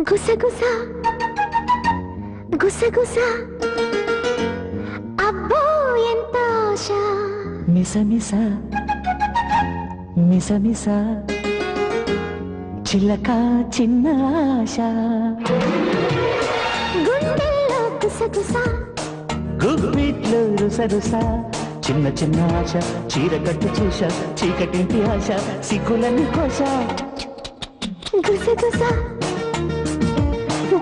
గుసగుస గుసగుస. అబ్బో ఎంత ఆశ. మిస మిస మిస మిస చిలక చిన్న ఆశ. గుండెల్లో గుసగుస. గుప్పిట్లు రుస రుస చిన్న చిన్న ఆశ చీర కట్టు చూశ. చీకటింటి ఆశ సిగ్గులని కోశ. గుసగుస.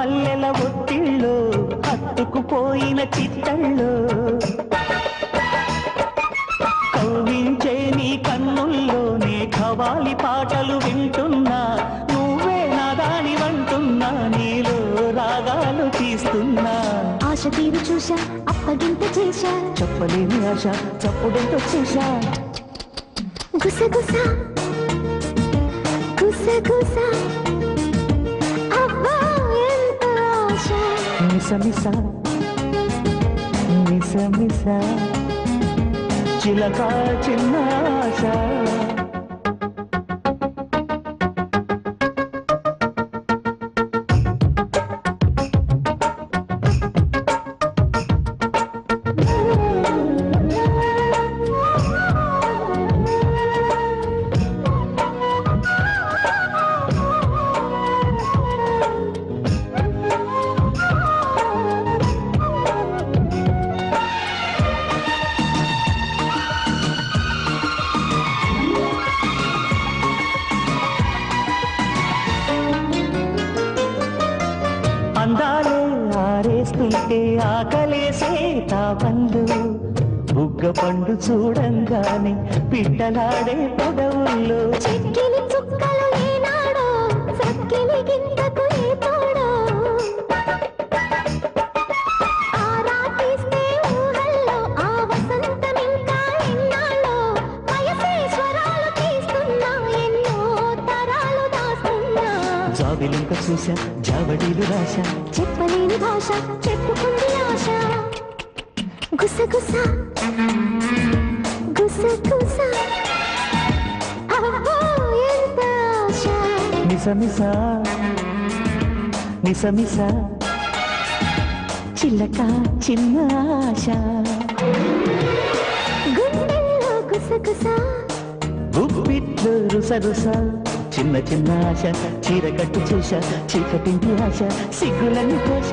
మల్లెల ఒత్తిళ్ళు హత్తుకుపోయిన చిత్తళ్ళు కవ్వించే నీ కన్నుల్లోనే ఖవాలి పాటలు వింటున్నా. నువ్వే నా దాని వంటున్నా నీలో రాగాలు తీస్తున్నా. ఆశ తీరు చూశా అప్పగింత చేశా. చెప్పలేని ఆశ చప్పుడెంతో చేశా. గుసగుస గుసగుస. మిస మిస చిలక చిన్న అందాలే ఆరేస్తుంటే ఆకలేసే తాపండు బుగ్గ పండు చూడంగానే పిట్టలాడే పొడవుల్లో. చెక్కిలి జాబిలింక చూశా జావడీలు రాశా. చెప్పలేని భాష చెప్పుకుంది ఆశ. గుసగుస గుసగుస అబ్బో ఎంత ఆశ. మిస మిస మిస మిస చిల్లక చిన్న ఆశ. గుండెల్లో గుసగుస గుప్పిట్లు రుస రుస చిన్న చిన్న ఆశ చీర కట్టు చూశా చీకటింటి ఆశ సిగ్గులన్నీ కోశ.